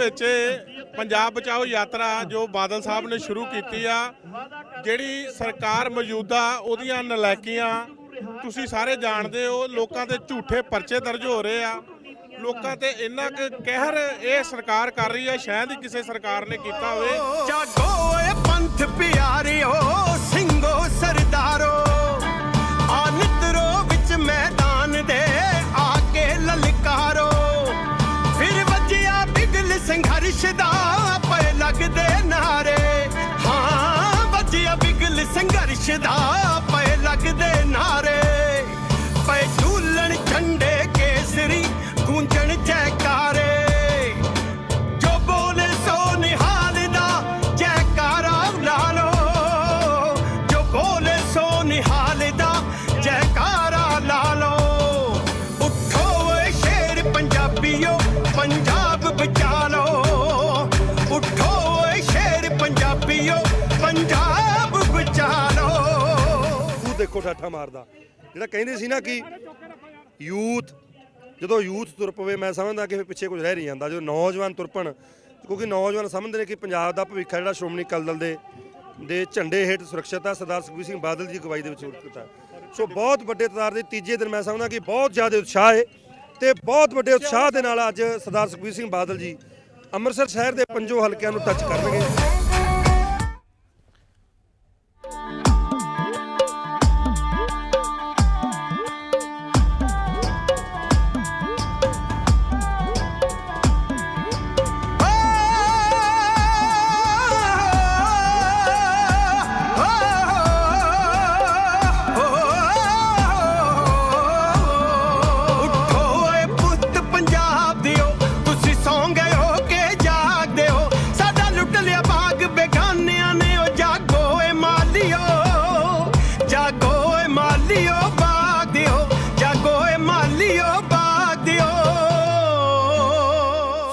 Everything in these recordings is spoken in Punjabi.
ਵਿੱਚ ਪੰਜਾਬ ਬਚਾਓ ਯਾਤਰਾ ਜੋ ਬਾਦਲ ਸਾਹਿਬ ਨੇ ਸ਼ੁਰੂ ਕੀਤੀ ਆ, ਜਿਹੜੀ ਸਰਕਾਰ ਮੌਜੂਦਾ ਉਹਦੀਆਂ ਨਲਾਇਕੀਆਂ, ਤੁਸੀਂ ਸਾਰੇ ਜਾਣਦੇ ਹੋ, ਲੋਕਾਂ ਤੇ ਝੂਠੇ ਪਰਚੇ ਦਰਜ ਹੋ ਰਹੇ ਆ। ਲੋਕਾਂ ਤੇ ਇੰਨਾ ਕੁ ਕਹਿਰ ਇਹ ਸਰਕਾਰ ਕਰ ਰਹੀ ਹੈ ਸ਼ਾਇਦ ਹੀ ਕਿਸੇ ਸਰਕਾਰ ਨੇ ਕੀਤਾ ਹੋਵੇ। ਜਾਗੋ ਏ ਪੰਥ ਪਿਆਰਿਓ, ਸਿੰਘੋ ਸਰਦਾਰੋ ਸੰਘਰਸ਼ ਪਏ ਲੱਗਦੇ ਨਾਰੇ। ਹਾਂ ਵੱਜਿਆ ਬਿਗਲ ਸੰਘਰਸ਼ ਦਾ ਦੇਖੋ ਠਾਠਾ ਮਾਰਦਾ। ਜਿਹੜਾ ਕਹਿੰਦੇ ਸੀ ਨਾ ਕਿ ਯੂਥ, ਜਦੋਂ ਯੂਥ ਤੁਰ ਪਵੇ, ਮੈਂ ਸਮਝਦਾ ਕਿ ਫਿਰ ਪਿੱਛੇ ਕੁਝ ਰਹਿ ਨਹੀਂ ਜਾਂਦਾ। ਜਦੋਂ ਨੌਜਵਾਨ ਤੁਰਪਣ, ਕਿਉਂਕਿ ਨੌਜਵਾਨ ਸਮਝਦੇ ਨੇ ਕਿ ਪੰਜਾਬ ਦਾ ਭਵਿੱਖ ਜਿਹੜਾ ਸ਼੍ਰੋਮਣੀ ਅਕਾਲੀ ਦਲ ਦੇ ਦੇ ਝੰਡੇ ਹੇਠ ਸੁਰੱਖਿਅਤ ਹੈ ਸਰਦਾਰ ਸੁਖਬੀਰ ਸਿੰਘ ਬਾਦਲ ਜੀ ਦੀ ਅਗਵਾਈ ਦੇ ਵਿੱਚ ਸੁਰੱਖਿਅਤ ਸੋ ਬਹੁਤ ਵੱਡੇ ਤਦਾਰ ਦੇ ਤੀਜੇ ਦਿਨ ਮੈਂ ਸਮਝਦਾ ਕਿ ਬਹੁਤ ਜ਼ਿਆਦਾ ਉਤਸ਼ਾਹ ਹੈ ਤੇ ਬਹੁਤ ਵੱਡੇ ਉਤਸ਼ਾਹ ਦੇ ਨਾਲ ਅੱਜ ਸਰਦਾਰ ਸੁਖਬੀਰ ਸਿੰਘ ਬਾਦਲ ਜੀ ਅੰਮ੍ਰਿਤਸਰ ਸ਼ਹਿਰ ਦੇ ਪੰਜੋ ਹਲਕਿਆਂ ਨੂੰ ਟੱਚ ਕਰਨਗੇ।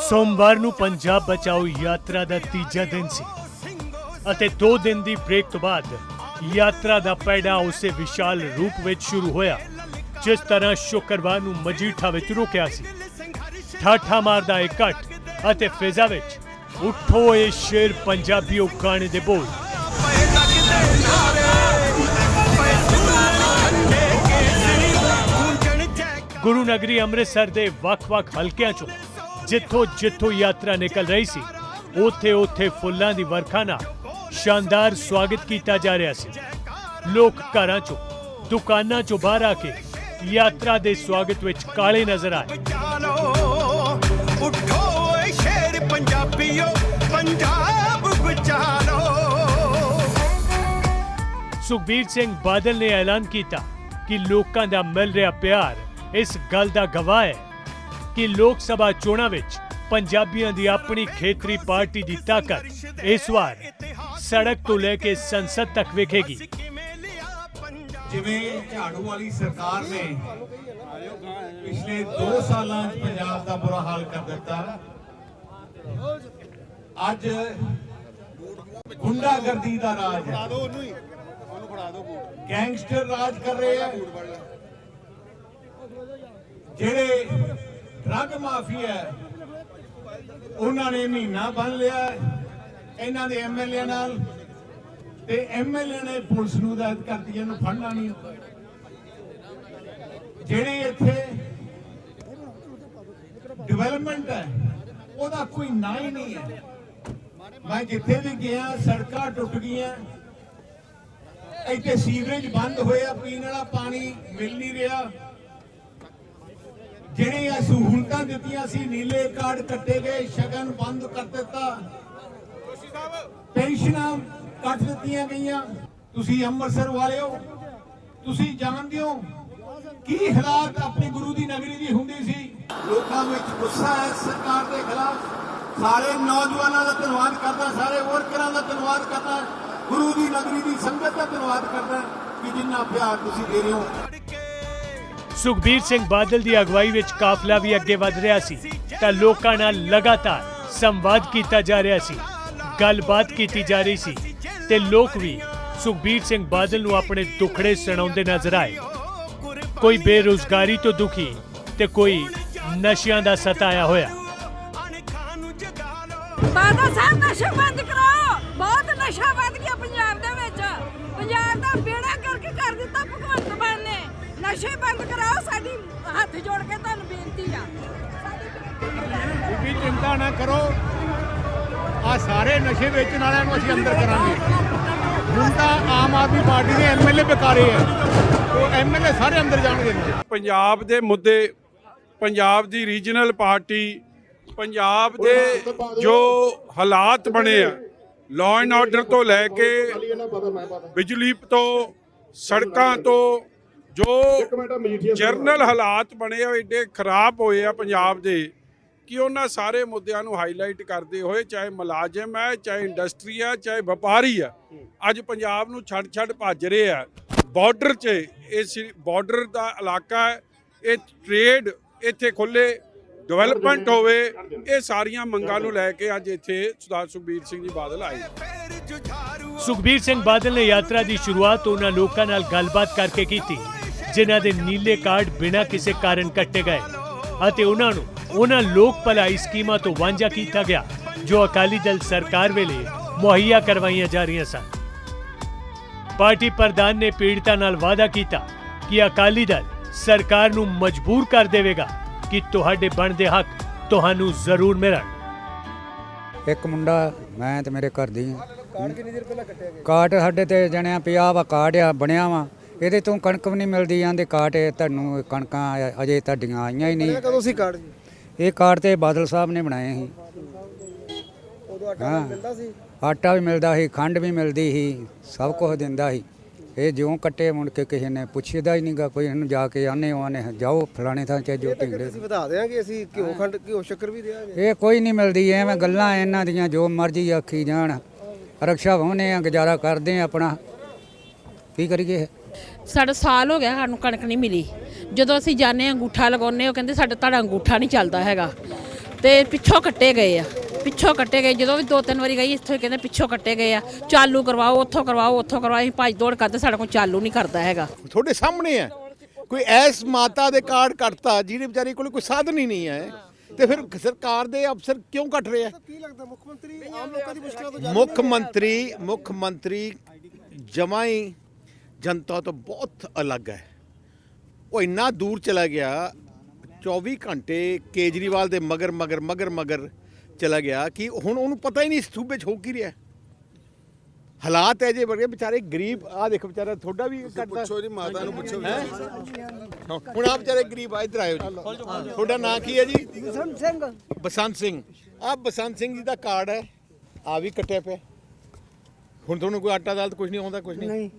ਸੋਮਵਾਰ ਨੂੰ ਪੰਜਾਬ ਬਚਾਓ ਯਾਤਰਾ ਦਾ ਤੀਜਾ ਦਿਨ ਸੀ ਅਤੇ 2 ਦਿਨ ਦੀ ਬ੍ਰੇਕ ਤੋਂ ਬਾਅਦ ਯਾਤਰਾ ਦਾ ਪੈੜਾ ਉਸੇ ਵਿਸ਼ਾਲ ਰੂਪ ਵਿੱਚ ਸ਼ੁਰੂ ਹੋਇਆ, ਜਿਸ ਤਰ੍ਹਾਂ ਸ਼ੁੱਕਰਵਾਰ ਨੂੰ ਮਜੀਠਾ ਵਿੱਚ ਰੁਕਿਆ ਸੀ। ਠਾਠਾ ਮਾਰਦਾ ਇਕੱਠ ਅਤੇ ਫਿਜ਼ਾ ਵਿੱਚ ਉੱਠੋ ਇਹ ਸ਼ੇਰ ਪੰਜਾਬੀਓ ਗਾਣੇ ਦੇ ਬੋਲ। ਗੁਰੂ ਨਗਰੀ ਅੰਮ੍ਰਿਤਸਰ ਦੇ ਵੱਖ-ਵੱਖ ਹਲਕਿਆਂ ਚੋਂ ਜਿੱਥੋਂ ਜਿੱਥੋਂ ਯਾਤਰਾ ਨਿਕਲ ਰਹੀ ਸੀ ਉੱਥੇ ਉੱਥੇ ਫੁੱਲਾਂ ਦੀ ਵਰਖਾ ਨਾਲ ਸ਼ਾਨਦਾਰ ਸਵਾਗਤ ਕੀਤਾ ਜਾ ਰਿਹਾ ਸੀ। ਲੋਕ ਘਰਾਂ ਚੋਂ ਦੁਕਾਨਾਂ ਚੋਂ ਬਾਹਰ ਆ ਕੇ ਯਾਤਰਾ ਦੇ ਸਵਾਗਤ ਵਿੱਚ ਕਾਲੇ ਨਜ਼ਰ ਆਏ। ਉੱਠੋ ਓਏ ਸ਼ੇਰ ਪੰਜਾਬੀਓ ਪੰਜਾਬ ਸੁਖਬੀਰ ਸਿੰਘ ਬਾਦਲ ਨੇ ਐਲਾਨ ਕੀਤਾ ਕਿ ਲੋਕਾਂ ਦਾ ਮਿਲ ਰਿਹਾ ਪਿਆਰ ਇਸ ਗੱਲ ਦਾ ਗਵਾਹ ਹੈ। ਕਿ ਲੋਕ ਸਭਾ ਚੋਣਾਂ ਵਿੱਚ ਪੰਜਾਬੀਆਂ ਦੀ ਆਪਣੀ ਖੇਤਰੀ ਪਾਰਟੀ ਦੀ ਤਾਕਤ ਇਸ ਵਾਰ ਸੜਕ ਤੋਂ ਲੈ ਕੇ ਸੰਸਦ ਤੱਕ ਵਿਖੇਗੀ। ਜਿਵੇਂ ਝਾੜੂ ਵਾਲੀ ਸਰਕਾਰ ਨੇ ਪਿਛਲੇ 2 ਸਾਲਾਂ 'ਚ ਪੰਜਾਬ ਦਾ ਬੁਰਾ ਹਾਲ ਕਰ ਦਿੱਤਾ। ਅੱਜ ਗੁੰਡਾਗਰਦੀ ਦਾ ਰਾਜ ਹੈ। ਗੈਂਗਸਟਰ ਰਾਜ ਕਰ ਰਹੇ ਆ ਜਿਹੜੇ ਡਰੱਗ ਮਾਫੀਆ ਉਹਨਾਂ ਨੇ ਮਹੀਨਾ ਬੰਨ ਲਿਆ ਹੈ ਇਹਨਾਂ ਦੇ ਐਮਐਲਏ ਨਾਲ ਤੇ ਐਮਐਲਏ ਨੇ ਪੁਲਿਸ ਨੂੰ ਹਦਾਇਤ ਕਰਤੀ ਇਹਨੂੰ ਫੜਨਾ ਨਹੀਂ ਜਿਹੜੇ ਇੱਥੇ ਡਿਵੈਲਪਮੈਂਟ ਹੈ, ਉਹਦਾ ਕੋਈ ਨਾਂ ਹੀ ਨਹੀਂ ਹੈ। ਮੈਂ ਜਿੱਥੇ ਵੀ ਗਿਆ, ਸੜਕਾਂ ਟੁੱਟ ਗਈਆਂ। ਇੱਥੇ ਸੀਵਰੇਜ ਬੰਦ ਹੋਇਆ, ਪੀਣ ਵਾਲਾ ਪਾਣੀ ਮਿਲ ਨਹੀਂ ਰਿਹਾ। ਜਿਹੜੀਆਂ ਸਹੂਲਤਾਂ ਦਿੱਤੀਆਂ ਸੀ, ਨੀਲੇ ਕਾਰਡ ਕੱਟੇ ਗਏ, ਸ਼ਗਨ ਬੰਦ ਕਰ ਦਿੱਤਾ। ਪੈਨਸ਼ਨਾਂ ਕੱਟ ਦਿੱਤੀਆਂ ਗਈਆਂ। ਤੁਸੀਂ ਅੰਮ੍ਰਿਤਸਰ ਵਾਲਿਓ ਤੁਸੀਂ ਜਾਣਦੇ ਹੋ ਕੀ ਹਾਲਾਤ ਆਪਣੇ ਗੁਰੂ ਦੀ ਨਗਰੀ ਦੀ ਹੁੰਦੀ ਸੀ। ਲੋਕਾਂ ਵਿੱਚ ਗੁੱਸਾ ਹੈ ਸਰਕਾਰ ਦੇ ਖਿਲਾਫ। ਸਾਰੇ ਨੌਜਵਾਨਾਂ ਦਾ ਧੰਨਵਾਦ ਕਰਦਾ, ਸਾਰੇ ਵਰਕਰਾਂ ਦਾ ਧੰਨਵਾਦ ਕਰਦਾ, ਗੁਰੂ ਦੀ ਨਗਰੀ ਦੀ ਸੰਗਤ ਦਾ ਧੰਨਵਾਦ ਕਰਦਾ ਕਿ ਜਿੰਨਾ ਪਿਆਰ ਤੁਸੀਂ ਦੇ ਰਹੇ ਹੋ। ਸੁਖਬੀਰ ਸਿੰਘ ਬਾਦਲ ਦੀ ਅਗਵਾਈ ਵਿੱਚ ਕਾਫਲਾ ਵੀ ਅੱਗੇ ਵਧ ਰਿਹਾ ਸੀ, ਤਾਂ ਲੋਕਾਂ ਨਾਲ ਲਗਾਤਾਰ ਸੰਵਾਦ ਕੀਤਾ ਜਾ ਰਿਹਾ ਸੀ, ਗੱਲਬਾਤ ਕੀਤੀ ਜਾ ਰਹੀ ਸੀ, ਤੇ ਲੋਕ ਵੀ ਸੁਖਬੀਰ ਸਿੰਘ ਬਾਦਲ ਨੂੰ ਆਪਣੇ ਦੁੱਖੜੇ ਸੁਣਾਉਂਦੇ ਨਜ਼ਰ ਆਏ। ਕੋਈ ਬੇਰੁਜ਼ਗਾਰੀ ਤੋਂ ਦੁਖੀ ਤੇ ਕੋਈ ਨਸ਼ਿਆਂ ਦਾ ਸਤਾਇਆ ਹੋਇਆ। ਬਾਦਲ ਸਾਹਿਬ, ਨਸ਼ਾ ਬੰਦ ਕਰਾਓ। ਬਹੁਤ ਨਸ਼ਾ ਵੱਧ ਗਿਆ ਪੰਜਾਬ ਦੇ ਵਿੱਚ। ਪੰਜਾਬ ਦਾ ਬੇੜਾ ਕਰਕੇ ਕਰ ਦਿੱਤਾ ਭਗਵੰਤ ਨਸ਼ੇ ਬੰਦ ਕਰਾਓ ਸਾਡੀ ਹੱਥ ਜੋੜ ਕੇ ਤੁਹਾਨੂੰ ਬੇਨਤੀ ਆ। ਸਾਡੀ ਵੀ ਚਿੰਤਾ ਨਾ ਕਰੋ। ਆ ਸਾਰੇ ਨਸ਼ੇ ਵੇਚਣ ਵਾਲਿਆਂ ਨੂੰ ਅਸੀਂ ਅੰਦਰ ਕਰਾਂਗੇ। ਹੁਣ ਤਾਂ ਆਮ ਆਦਮੀ ਪਾਰਟੀ ਦੇ ਐਮਐਲਏ ਬੇਕਾਰੇ ਆ। ਉਹ ਐਮਐਲਏ ਸਾਰੇ ਅੰਦਰ ਜਾਣਗੇ। ਪੰਜਾਬ ਦੇ ਮੁੱਦੇ ਪੰਜਾਬ ਦੀ ਰੀਜਨਲ ਪਾਰਟੀ ਪੰਜਾਬ ਦੇ ਜੋ ਹਾਲਾਤ ਬਣੇ ਆ ਲਾਅ ਐਂਡ ਆਰਡਰ ਤੋਂ ਲੈ ਕੇ ਬਿਜਲੀ ਤੋਂ ਸੜਕਾਂ ਤੋਂ ਜੋ ਜਰਨਲ ਹਾਲਾਤ ਬਣੇ ਆ ਐਡੇ ਖਰਾਬ ਹੋਏ ਆ ਪੰਜਾਬ ਦੇ ਕਿ ਉਹਨਾਂ ਸਾਰੇ ਮੁੱਦਿਆਂ ਨੂੰ ਹਾਈਲਾਈਟ ਕਰਦੇ ਹੋਏ ਚਾਹੇ ਮੁਲਾਜ਼ਮ ਹੈ ਚਾਹੇ ਇੰਡਸਟਰੀ ਹੈ ਚਾਹੇ ਵਪਾਰੀ ਹੈ ਅੱਜ ਪੰਜਾਬ ਨੂੰ ਛੱਡ ਛੱਡ ਭੱਜ ਰਹੇ ਆ। ਬਾਰਡਰ 'ਚ ਇਹ ਬਾਰਡਰ ਦਾ ਇਲਾਕਾ ਹੈ ਇਹ ਟ੍ਰੇਡ ਇੱਥੇ ਖੁੱਲੇ ਡਿਵੈਲਪਮੈਂਟ ਹੋਵੇ ਇਹ ਸਾਰੀਆਂ ਮੰਗਾਂ ਨੂੰ ਲੈ ਕੇ ਅੱਜ ਇੱਥੇ ਸਰਦਾਰ ਸੁਖਬੀਰ ਸਿੰਘ ਜੀ ਬਾਦਲ ਆਏ। ਸੁਖਬੀਰ ਸਿੰਘ ਬਾਦਲ ਨੇ ਯਾਤਰਾ ਦੀ ਸ਼ੁਰੂਆਤ ਉਹਨਾਂ ਲੋਕਾਂ ਨਾਲ ਗੱਲਬਾਤ ਕਰਕੇ ਕੀਤੀ। ਜਿਨ੍ਹਾਂ ਦੇ ਨੀਲੇ ਕਾਰਡ ਬਿਨਾਂ ਕਿਸੇ ਕਾਰਨ ਕੱਟੇ ਗਏ ਅਤੇ ਉਹਨਾਂ ਨੂੰ ਉਹਨਾਂ ਲੋਕ ਭਲਾਈ ਸਕੀਮਾਂ ਤੋਂ ਵਾਂਝਾ ਕੀਤਾ ਗਿਆ, ਜੋ ਅਕਾਲੀ ਦਲ ਸਰਕਾਰ ਵੇਲੇ ਮੁਹੱਈਆ ਕਰਵਾਈਆਂ ਜਾ ਰਹੀਆਂ ਸਨ। ਪਾਰਟੀ ਪ੍ਰਧਾਨ ਨੇ ਪੀੜਤਾਂ ਨਾਲ ਵਾਅਦਾ ਕੀਤਾ ਕਿ ਅਕਾਲੀ ਦਲ ਸਰਕਾਰ ਨੂੰ ਮਜਬੂਰ ਕਰ ਦੇਵੇਗਾ ਕਿ ਤੁਹਾਡੇ ਬਣਦੇ ਹੱਕ ਤੁਹਾਨੂੰ ਜ਼ਰੂਰ ਮਿਲਣ। ਇੱਕ ਮੁੰਡਾ, ਮੈਂ ਤੇ ਮੇਰੇ ਘਰ ਦੀ ਕਾਰਡ ਕਿੰਨੀ ਦੇਰ ਪਹਿਲਾਂ ਕੱਟਿਆ ਗਿਆ? ਕਾਰਡ ਸਾਡੇ ਤੇ ਜਣਿਆ ਪਿਆ ਵਾ, ਕਾਰਡ ਆ, ਬਣਿਆ ਵਾ। ਇਹਦੇ ਤੋਂ ਕਣਕ ਵੀ ਨਹੀਂ ਮਿਲਦੀ ਜਾਂਦੇ ਇਹ ਤੁਹਾਨੂੰ ਕਣਕਾਂ ਅਜੇ ਤੁਹਾਡੀਆਂ ਆਈਆਂ ਹੀ ਨਹੀਂ। ਕਦੋਂ ਸੀ ਕਾਰਡ ਇਹ ਕਾਰਡ ਤੇ ਬਾਦਲ ਸਾਹਿਬ ਨੇ ਬਣਾਏ ਸੀ। ਉਦੋਂ ਆਟਾ ਹਾਂ। ਮਿਲਦਾ ਸੀ? ਆਟਾ ਵੀ ਮਿਲਦਾ ਸੀ ਖੰਡ ਵੀ ਮਿਲਦੀ ਸੀ ਸਭ ਕੁਝ ਦਿੰਦਾ ਸੀ। ਇਹ ਜਿਉਂ ਕੱਟੇ ਮੁੜ ਕੇ ਕਿਸੇ ਨੇ ਪੁੱਛਦਾ ਹੀ ਨਹੀਂਗਾ ਕੋਈ ਇਹਨੂੰ ਜਾ ਕੇ ਆਨੇ ਆਨੇ ਜਾਓ ਫਲਾਣੇ ਥਾਂ ਚ ਜੋ ਢਿੰਗੜੇ ਅਸੀਂ ਵਧਾ ਦੇਾਂਗੇ ਅਸੀਂ ਘਿਓ ਖੰਡ ਘਿਓ ਸ਼ੱਕਰ ਵੀ ਦੇਾਂਗੇ ਇਹ ਕੋਈ ਨਹੀਂ ਮਿਲਦੀ ਐਵੇਂ ਗੱਲਾਂ ਇਹਨਾਂ ਦੀਆਂ ਜੋ ਮਰਜ਼ੀ ਆਖੀ ਜਾਣ। ਰਕਸ਼ਾ ਵਾਹੁੰਦੇ ਆ ਗੁਜ਼ਾਰਾ ਕਰਦੇ ਆ ਆਪਣਾ। ਕੀ ਕਰੀਏ? ਸਾਡਾ ਸਾਲ ਹੋ ਗਿਆ ਸਾਨੂੰ ਕਣਕ ਨਹੀਂ ਮਿਲੀ। ਜਦੋਂ ਅਸੀਂ ਜਾਂਦੇ ਹਾਂ ਅੰਗੂਠਾ ਲਗਾਉਂਦੇ ਉਹ ਕਹਿੰਦੇ ਸਾਡਾ ਤੁਹਾਡਾ ਅੰਗੂਠਾ ਨਹੀਂ ਚੱਲਦਾ ਹੈਗਾ। ਤੇ ਪਿੱਛੋਂ ਕੱਟੇ ਗਏ ਆ। ਪਿੱਛੋਂ ਕੱਟੇ ਗਏ। ਜਦੋਂ ਵੀ ਦੋ ਤਿੰਨ ਵਾਰੀ ਗਈ ਇੱਥੋਂ ਕਹਿੰਦੇ ਪਿੱਛੋਂ ਕੱਟੇ ਗਏ ਆ। ਚਾਲੂ ਕਰਵਾਓ ਉੱਥੋਂ ਕਰਵਾਓ ਉੱਥੋਂ ਕਰਵਾਓ। ਅਸੀਂ ਭੱਜ ਦੌੜ ਕਰਦੇ ਸਾਡਾ ਕੋਈ ਚਾਲੂ ਨਹੀਂ ਕਰਦਾ ਹੈਗਾ। ਤੁਹਾਡੇ ਸਾਹਮਣੇ ਹੈ। ਕੋਈ ਐਸ ਮਾਤਾ ਦੇ ਕਾਰਡ ਕੱਟਤਾ ਜਿਹਦੇ ਵਿਚਾਰੀ ਕੋਲ ਕੋਈ ਸਾਧਨ ਹੀ ਨਹੀਂ ਹੈ। ਤੇ ਫਿਰ ਸਰਕਾਰ ਦੇ ਅਫਸਰ ਕਿਉਂ ਕੱਟ ਰਹੇ ਆ? ਕੀ ਲੱਗਦਾ ਮੁੱਖ ਮੰਤਰੀ ਆਮ ਲੋਕਾਂ ਦੀ ਮੁਸ਼ਕਲਾਂ ਤੋਂ ਮੁੱਖ ਮੰਤਰੀ ਮੁੱਖ ਮੰਤਰੀ ਜਮਾਂ ਹੀ ਜਨਤਾ ਤੋਂ ਬਹੁਤ ਅਲੱਗ ਹੈ। ਉਹ ਇੰਨਾ ਦੂਰ ਚਲਾ ਗਿਆ 24 ਘੰਟੇ ਕੇਜਰੀਵਾਲ ਦੇ ਮਗਰ ਮਗਰ ਮਗਰ ਮਗਰ ਚਲਾ ਗਿਆ ਕਿ ਹੁਣ ਉਹਨੂੰ ਪਤਾ ਹੀ ਨਹੀਂ ਇਸ ਸੂਬੇ 'ਚ ਹੋ ਕੀ ਰਿਹਾ। ਹਾਲਾਤ ਹੈ ਜੇ ਬੜੇ ਵਿਚਾਰੇ ਗਰੀਬ ਆ ਦੇਖ ਵਿਚਾਰਾ ਤੁਹਾਡਾ ਵੀ ਕਰਦਾ ਪੁੱਛੋ ਜੀ ਮਾਤਾ ਨੂੰ ਪੁੱਛੋ ਹੁਣ ਆ ਵਿਚਾਰੇ ਗਰੀਬ ਆ ਇੱਧਰ ਆਇਓ ਜੀ। ਤੁਹਾਡਾ ਨਾਂ ਕੀ ਹੈ ਜੀ? ਬਸੰਤ ਸਿੰਘ। ਬਸੰਤ ਸਿੰਘ। ਆ ਬਸੰਤ ਸਿੰਘ ਜੀ ਦਾ ਕਾਰਡ ਹੈ ਆ ਵੀ ਕੱਟਿਆ ਪਿਆ। ਹੁਣ ਤੁਹਾਨੂੰ ਕੋਈ ਆਟਾ ਦਾਲ ਕੁਝ ਨਹੀਂ ਆਉਂਦਾ ਕੁਝ ਨਹੀਂ? ਨਹੀਂ।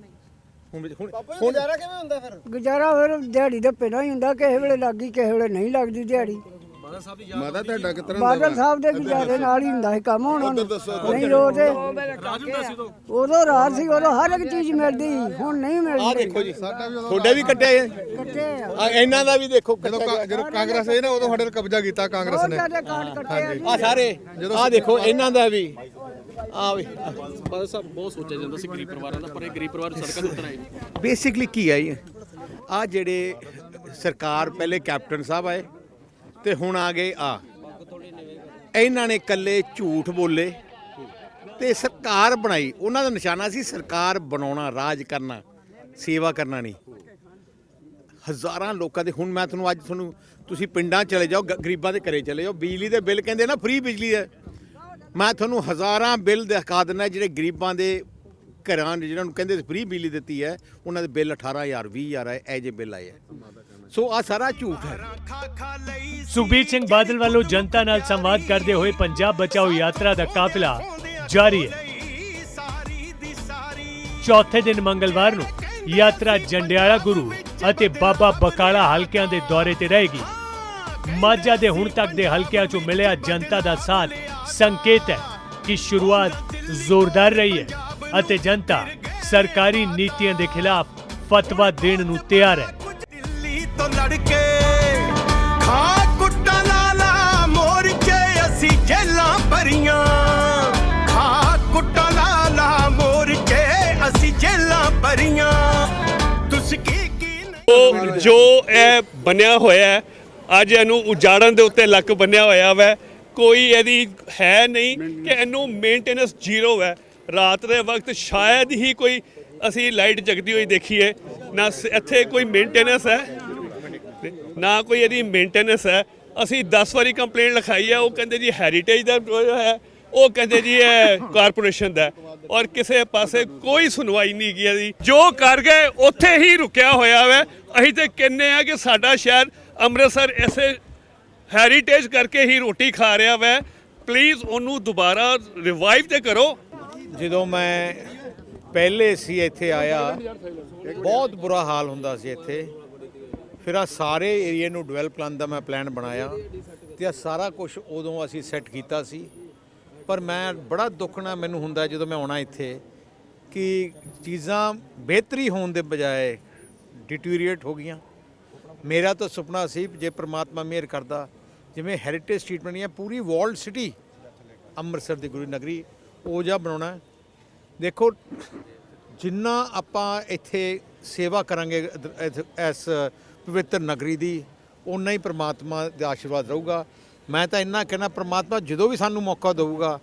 ਹੁਣ ਵਿੱਚ- ਗੁਜ਼ਾਰਾ ਕਿਵੇਂ ਹੁੰਦਾ ਫਿਰ? ਗੁਜ਼ਾਰਾ ਫਿਰ ਦਿਹਾੜੀ ਦਾ ਪਹਿਲਾਂ ਹੀ ਹੁੰਦਾ ਕਿਸੇ ਵੇਲੇ ਲੱਗੀ ਕਿਸੇ ਵੇਲੇ ਨਹੀਂ ਲੱਗਦੀ ਦਿਹਾੜੀ। ਮਾਤਾ ਤੁਹਾਡਾ ਕਿਤਨਾ ਬਾਦਲ ਸਾਹਿਬ ਦੇ ਗੁਜ਼ਾਰੇ ਨਾਲ ਹੀ ਹੁੰਦਾ ਸੀ ਕੰਮ ਹੁਣ ਨਹੀਂ ਤੇ ਉਦੋਂ ਰਾਤ ਸੀ ਉਦੋਂ ਹਰ ਇੱਕ ਚੀਜ਼ ਮਿਲਦੀ ਸੀ, ਹੁਣ ਨਹੀਂ ਆ ਮਿਲਦੀ ਦੇਖੋ ਜੀ। ਤੁਹਾਡਾ ਵੀ ਕੱਟਿਆ ਹੈ ਕੱਟੇ ਆ। ਆ ਇਹਨਾਂ ਦਾ ਵੀ ਦੇਖੋ। ਜਦੋਂ ਕਾਂਗਰਸ ਆਈ ਨਾ ਉਦੋਂ ਸਾਡੇ ਕਬਜ਼ਾ ਕੀਤਾ ਕਾਂਗਰਸ ਬਹੁਤ ਨੇ। ਜ਼ਿਆਦਾ ਕਾਰਡ ਕੱਟੇ ਆ ਜੀ। ਆ ਸਾਰੇ। ਆ ਦੇਖੋ ਇਹਨਾਂ ਦਾ ਵੀ। ਆ ਵੀ ਬੇਸਿਕਲੀ ਕੀ ਹੈ ਆ ਜਿਹੜੇ ਸਰਕਾਰ ਪਹਿਲੇ ਕੈਪਟਨ ਸਾਹਿਬ ਆਏ ਤੇ ਹੁਣ ਆ ਗਏ ਆ। ਇਹਨਾਂ ਨੇ ਇਕੱਲੇ ਝੂਠ ਬੋਲੇ ਤੇ ਸਰਕਾਰ ਬਣਾਈ। ਉਹਨਾਂ ਦਾ ਨਿਸ਼ਾਨਾ ਸੀ ਸਰਕਾਰ ਬਣਾਉਣਾ, ਰਾਜ ਕਰਨਾ, ਸੇਵਾ ਕਰਨਾ ਨਹੀਂ। ਹਜ਼ਾਰਾਂ ਲੋਕਾਂ ਦੇ, ਹੁਣ ਮੈਂ ਤੁਹਾਨੂੰ ਅੱਜ ਤੁਹਾਨੂੰ, ਤੁਸੀਂ ਪਿੰਡਾਂ ਚਲੇ ਜਾਓ, ਗ- ਗਰੀਬਾਂ ਦੇ ਘਰੇ ਚਲੇ ਜਾਓ, ਬਿਜਲੀ ਦੇ ਬਿੱਲ ਕਹਿੰਦੇ ਨਾ, ਫ੍ਰੀ ਬਿਜਲੀ ਹੈ ਮੈਂ ਤੁਹਾਨੂੰ ਹਜ਼ਾਰਾਂ ਬਿੱਲ ਦਿਖਾ ਦਿੰਦਾ ਜਿਹੜੇ ਗਰੀਬਾਂ ਦੇ ਘਰਾਂ ਦੇ ਜਿਹਨਾਂ ਨੂੰ ਕਹਿੰਦੇ ਫ੍ਰੀ ਬਿਜਲੀ ਦਿੱਤੀ ਹੈ, ਉਹਨਾਂ ਦੇ ਬਿੱਲ 18000 20000 ਆਏ ਐ ਜੇ ਬਿੱਲ ਆਏ ਸੋ ਆ ਸਾਰਾ ਝੂਠ ਹੈ। ਸੁਖਬੀਰ ਸਿੰਘ ਬਾਦਲ ਵੱਲੋਂ ਜਨਤਾ ਨਾਲ ਸੰਵਾਦ ਕਰਦੇ ਹੋਏ ਪੰਜਾਬ ਬਚਾਓ ਯਾਤਰਾ ਦਾ ਕਾਫਲਾ ਜਾਰੀ ਹੈ। ਚੌਥੇ ਦਿਨ ਮੰਗਲਵਾਰ ਨੂੰ ਯਾਤਰਾ ਜੰਡਿਆਲਾ ਗੁਰੂ ਅਤੇ ਬਾਬਾ ਬਕਾਲਾ ਹਲਕਿਆਂ ਦੇ ਦੌਰੇ ਤੇ ਰਹੇਗੀ। ਮਾਝਾ ਦੇ ਹੁਣ ਤੱਕ ਦੇ ਹਲਕਿਆਂ 'ਚੋਂ ਮਿਲਿਆ ਜਨਤਾ ਦਾ ਸਾਥ ਸੰਕੇਤ ਹੈ ਕਿ ਸ਼ੁਰੂਆਤ ਜ਼ੋਰਦਾਰ ਰਹੀ ਹੈ ਅਤੇ ਜਨਤਾ ਸਰਕਾਰੀ ਨੀਤੀਆਂ ਦੇ ਖਿਲਾਫ ਫਤਵਾ ਦੇਣ ਨੂੰ ਤਿਆਰ ਹੈ। ਦਿੱਲੀ ਤੋਂ ਲੜ ਕੇ ਖਾ ਕੁੱਟਾ ਲਾਲਾ ਮੋਰਚੇ ਅਸੀਂ ਜੇਲਾਂ ਭਰੀਆਂ। ਖਾ ਕੁੱਟਾ ਲਾਲਾ ਮੋਰਚੇ ਅਸੀਂ ਜੇਲਾਂ ਭਰੀਆਂ। ਤੁਸੀਂ ਕੀ ਕੀ ਨਹੀਂ ਉਹ ਜੋ ਇਹ ਬਣਿਆ ਹੋਇਆ ਹੈ ਅੱਜ ਇਹਨੂੰ ਉਜਾੜਨ ਦੇ ਉੱਤੇ ਲੱਕ ਬੰਨਿਆ ਹੋਇਆ ਵੈ। ਕੋਈ ਇਹਦੀ ਹੈ ਨਹੀਂ ਕਿ ਇਹਨੂੰ ਮੇਨਟੇਨੈਂਸ ਜ਼ੀਰੋ ਹੈ। ਰਾਤ ਦੇ ਵਕਤ ਸ਼ਾਇਦ ਹੀ ਕੋਈ ਅਸੀਂ ਲਾਈਟ ਜਗਦੀ ਹੋਈ ਦੇਖੀਏ। ਨਾ ਇੱਥੇ ਕੋਈ ਮੇਨਟੇਨੈਂਸ ਹੈ ਨਾ ਕੋਈ ਇਹਦੀ ਮੇਨਟੇਨੈਂਸ ਹੈ। ਅਸੀਂ 10 ਵਾਰੀ ਕੰਪਲੇਂਟ ਲਿਖਾਈ ਹੈ ਉਹ ਕਹਿੰਦੇ ਜੀ ਹੈਰੀਟੇਜ ਦਾ ਹੈ ਉਹ ਕਹਿੰਦੇ ਜੀ ਇਹ ਕਾਰਪੋਰੇਸ਼ਨ ਦਾ। ਔਰ ਕਿਸੇ ਪਾਸੇ ਕੋਈ ਸੁਣਵਾਈ ਨਹੀਂ ਕੀ ਜੀ ਜੋ ਕਰ ਗਏ ਉੱਥੇ ਹੀ ਰੁਕਿਆ ਹੋਇਆ ਹੈ ਅਸੀਂ ਤੇ ਕਹਿੰਨੇ ਆ ਕਿ ਸਾਡਾ ਸ਼ਹਿਰ ਅੰਮ੍ਰਿਤਸਰ ਐਸੇ ਹੈਰੀਟੇਜ ਕਰਕੇ ਹੀ ਰੋਟੀ ਖਾ ਰਿਹਾ ਵੈ। ਪਲੀਜ਼ ਉਹਨੂੰ ਦੁਬਾਰਾ ਰਿਵਾਈਵ ਤੇ ਕਰੋ। ਜਦੋਂ ਮੈਂ ਪਹਿਲੇ ਸੀ ਇੱਥੇ ਆਇਆ, ਬਹੁਤ ਬੁਰਾ ਹਾਲ ਹੁੰਦਾ ਸੀ ਇੱਥੇ। ਫਿਰ ਆ ਸਾਰੇ ਏਰੀਆ ਨੂੰ ਡਿਵੈਲਪ ਕਰਨ ਦਾ ਮੈਂ ਪਲਾਨ ਬਣਾਇਆ ਤੇ ਆ ਸਾਰਾ ਕੁਝ ਉਦੋਂ ਅਸੀਂ ਸੈੱਟ ਕੀਤਾ ਸੀ। ਪਰ ਮੈਂ ਬੜਾ ਦੁੱਖ ਨਾਲ ਮੈਨੂੰ ਹੁੰਦਾ ਜਦੋਂ ਮੈਂ ਆਉਣਾ ਇੱਥੇ ਕਿ ਚੀਜ਼ਾਂ ਬਿਹਤਰੀ ਹੋਣ ਦੇ ਬਜਾਏ ਡਿਟੀਰੀਏਟ ਹੋ ਗਈਆਂ। ਮੇਰਾ ਤਾਂ ਸੁਪਨਾ ਸੀ ਜੇ ਪ੍ਰਮਾਤਮਾ ਮਿਹਰ ਕਰਦਾ ਜਿਵੇਂ ਹੈਰੀਟੇਜ ਸਟਰੀਟ ਬਣੀ ਹੈ ਪੂਰੀ ਵਰਲਡ ਸਿਟੀ ਅੰਮ੍ਰਿਤਸਰ ਦੀ ਗੁਰੂ ਨਗਰੀ ਉਹ ਜਿਹਾ ਬਣਾਉਣਾ। ਦੇਖੋ ਜਿੰਨਾ ਆਪਾਂ ਇੱਥੇ ਸੇਵਾ ਕਰਾਂਗੇ ਇਸ ਪਵਿੱਤਰ ਨਗਰੀ ਦੀ ਉਨਾ ਹੀ ਪ੍ਰਮਾਤਮਾ ਦਾ ਆਸ਼ੀਰਵਾਦ ਰਹੂਗਾ। ਮੈਂ ਤਾਂ ਇੰਨਾ ਕਹਿਣਾ ਪ੍ਰਮਾਤਮਾ ਜਦੋਂ ਵੀ ਸਾਨੂੰ ਮੌਕਾ ਦੇਊਗਾ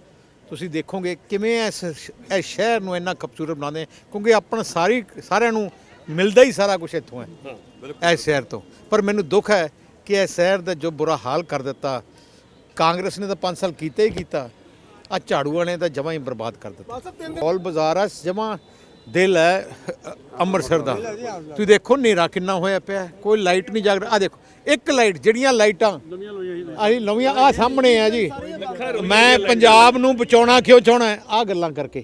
ਤੁਸੀਂ ਦੇਖੋਗੇ ਕਿਵੇਂ ਇਸ ਇਸ ਸ਼ਹਿਰ ਨੂੰ ਇੰਨਾ ਖੂਬਸੂਰਤ ਬਣਾਉਂਦੇ ਕਿਉਂਕਿ ਆਪਣਾ ਸਾਰੀ ਸਾਰਿਆਂ ਨੂੰ ਮਿਲਦਾ ਹੀ ਸਾਰਾ ਕੁਝ ਇੱਥੋਂ ਹੈ ਇਸ ਸ਼ਹਿਰ ਤੋਂ। ਪਰ ਮੈਨੂੰ ਦੁੱਖ ਹੈ ਕਿ ਇਸ ਸ਼ਹਿਰ ਦਾ ਜੋ ਬੁਰਾ ਹਾਲ ਕਰ ਦਿੱਤਾ ਕਾਂਗਰਸ ਨੇ ਤਾਂ 5 ਸਾਲ ਕੀਤਾ ਹੀ ਕੀਤਾ ਆ ਝਾੜੂਆਂ ਨੇ ਤਾਂ ਜਮਾਂ ਹੀ ਬਰਬਾਦ ਕਰ ਦਿੱਤਾ। ਔਲ ਬਾਜ਼ਾਰ ਆ ਜਮਾਂ ਦਿਲ ਹੈ ਅੰਮ੍ਰਿਤਸਰ ਦਾ। ਤੁਸੀਂ ਦੇਖੋ ਹਨੇਰਾ ਕਿੰਨਾ ਹੋਇਆ ਪਿਆ ਕੋਈ ਲਾਈਟ ਨਹੀਂ ਜਗ ਆ ਦੇਖੋ ਇੱਕ ਲਾਈਟ ਜਿਹੜੀਆਂ ਲਾਈਟਾਂ ਅਸੀਂ ਨਵੀਆਂ ਆ ਸਾਹਮਣੇ ਆ ਜੀ। ਮੈਂ ਪੰਜਾਬ ਨੂੰ ਬਚਾਉਣਾ ਕਿਉਂ ਚਾਹਣਾ ਆ ਗੱਲਾਂ ਕਰਕੇ।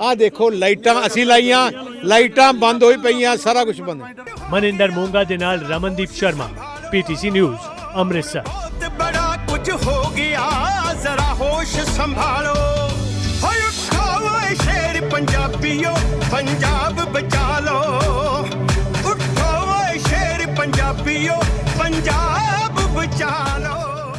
ਆ ਦੇਖੋ ਲਾਈਟਾਂ ਅਸੀਂ ਲਾਈਆਂ ਲਾਈਟਾਂ ਬੰਦ ਹੋਈ ਪਈਆਂ ਸਾਰਾ ਕੁਝ ਬੰਦ। ਮਨਿੰਦਰ ਮੋਂਗਾ ਦੇ ਨਾਲ ਰਮਨਦੀਪ ਸ਼ਰਮਾ। ਪੀਟੀਸੀ ਨਿਊਜ਼ ਅੰਮ੍ਰਿਤਸਰ ਬਹੁਤ ਬੜਾ ਕੁਝ ਹੋ ਗਿਆ, ਜ਼ਰਾ ਹੋਸ਼ ਸੰਭਾਲੋ। ਹੋਏ ਉਠਾਓ ਸ਼ੇਰ ਪੰਜਾਬੀਓ, ਪੰਜਾਬ ਬਚਾ ਲਓ। ਉਠਾਓ ਸ਼ੇਰ ਪੰਜਾਬੀਓ, ਪੰਜਾਬ ਬਚਾ